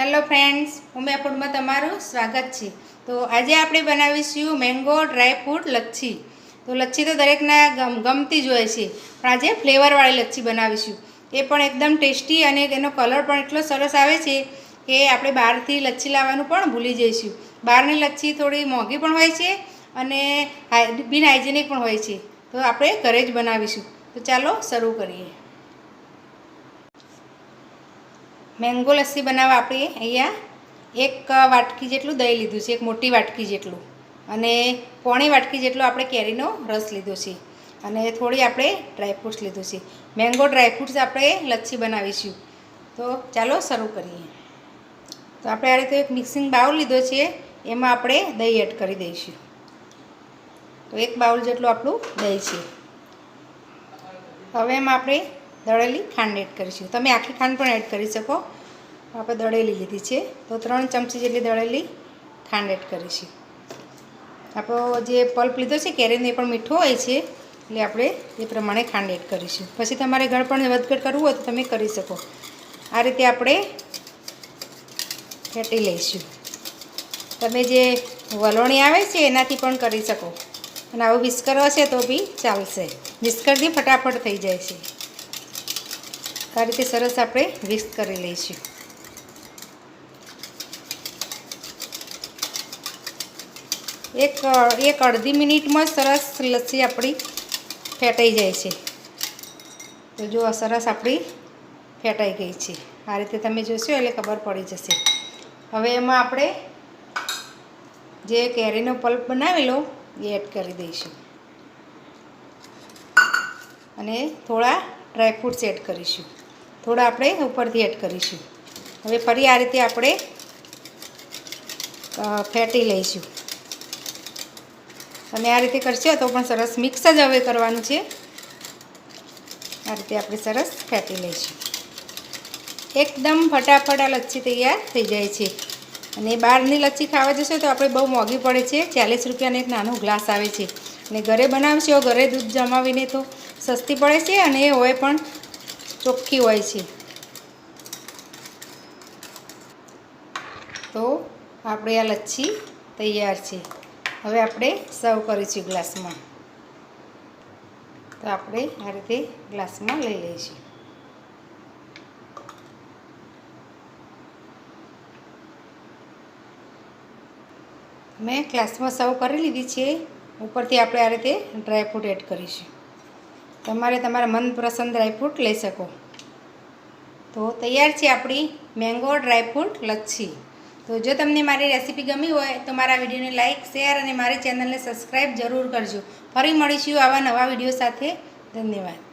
Hello friends Umiya ફૂડમાં તમારું સ્વાગત છે. તો આજે આપણે બનાવીશું મેંગો ડ્રાય ફ્રૂટ લચ્છી. તો લચ્છી તો દરેકના ગમ, ગમતી જ હોય છે, પણ આજે ફ્લેવરવાળી લચ્છી બનાવીશું. એ પણ એકદમ ટેસ્ટી અને એનો કલર પણ એટલો સરસ આવે છે કે આપણે બહારથી લચ્છી લાવવાનું પણ ભૂલી જઈશું. બહારની લચ્છી થોડી મોંઘી પણ હોય છે અને બિન હાઇજેનિક પણ હોય છે. તો આપણે ઘરે જ બનાવીશું. તો ચાલો શરૂ કરીએ. મેંગો લસ્સી બનાવવા આપણે અહીંયા એક વાટકી જેટલું દહીં લીધું છે, એક મોટી વાટકી જેટલું. અને પોણી વાટકી જેટલો આપણે કેરીનો રસ લીધો છે. અને થોડી આપણે ડ્રાયફ્રૂટ્સ લીધું છે. મેંગો ડ્રાયફ્રૂટ્સ આપણે લચ્છી બનાવીશું. તો ચાલો શરૂ કરીએ. તો આપણે આ રીતે એક મિક્સિંગ બાઉલ લીધો છે, એમાં આપણે દહીં એડ કરી દઈશું. તો એક બાઉલ જેટલું આપણું દહીં છે. હવે એમાં આપણે દળેલી ખાંડ એડ કરીશું તમે આખી ખાંડ પણ એડ કરી શકો. આપણે દળેલી લીધી છે. તો ત્રણ ચમચી જેટલી દળેલી ખાંડ એડ કરીશું આપણો જે પલ્પ લીધો છે, કેરીનો એ પણ મીઠો હોય છે, એટલે આપણે એ પ્રમાણે ખાંડ એડ કરીશું પછી તમારે ઘર પણ વધઘટ કરવું હોય તો તમે કરી શકો. આ રીતે આપણે ફેટી લઈશું. તમે જે વલોણી આવે છે, એનાથી પણ કરી શકો. અને આવું વિસ્કર હશે તો બી ચાલશે. વિસ્કરથી ફટાફટ થઈ જાય છે. આ રીતે સરસ આપણે મિક્સ કરી લઈશું. એક એક અડધી મિનિટમાં સરસ લસ્સી આપણી ફેટાઈ જાય છે. તો જો સરસ આપણી ફેટાઈ ગઈ છે. આ રીતે તમે જોશો એટલે ખબર પડી જશે. હવે એમાં આપણે જે કેરીનો પલ્પ બનાવેલો એ એડ કરી દઈશું. અને થોડા ડ્રાયફ્રૂટ્સ એડ કરીશું. થોડા આપણે ઉપરથી એડ કરીશું. હવે ફરી આ રીતે આપણે ફેટી લઈશું. તમે આ રીતે કરશો તો પણ સરસ મિક્સ જ હવે કરવાનું છે. આ રીતે આપણે સરસ ફેટી લઈશું. એકદમ ફટાફટ આ લચ્છી તૈયાર થઈ જાય છે. અને બહારની લચ્છી ખાવા જશો તો આપણે બહુ મોંઘી પડે છે. ચાલીસ રૂપિયાનો એક નાનો ગ્લાસ આવે છે. અને ઘરે બનાવશો, ઘરે દૂધ જમાવીને તો સસ્તી પડે છે અને હોય પણ ચોખ્ખી હોય છે. તો આપણે આ લચ્છી તૈયાર છે. હવે આપણે સર્વ કરીશું ગ્લાસમાં. તો આપણે આ રીતે ગ્લાસમાં લઈ લઈશું. મેં ગ્લાસમાં સર્વ કરી લીધી છે. ઉપરથી આપણે આ રીતે ડ્રાયફ્રૂટ એડ કરીશું. તમારે તમારા મનપસંદ ડ્રાયફ્રૂટ લઈ શકો. તો તૈયાર છે આપણી મેંગો ડ્રાયફ્રૂટ લચ્છી. તો જો તમને મારી રેસીપી ગમી હોય તો મારા વિડીયોને લાઇક શેર અને મારી ચેનલને સબસ્ક્રાઈબ જરૂર કરજો. ફરી મળીશું આવા નવા વીડિયો સાથે. ધન્યવાદ.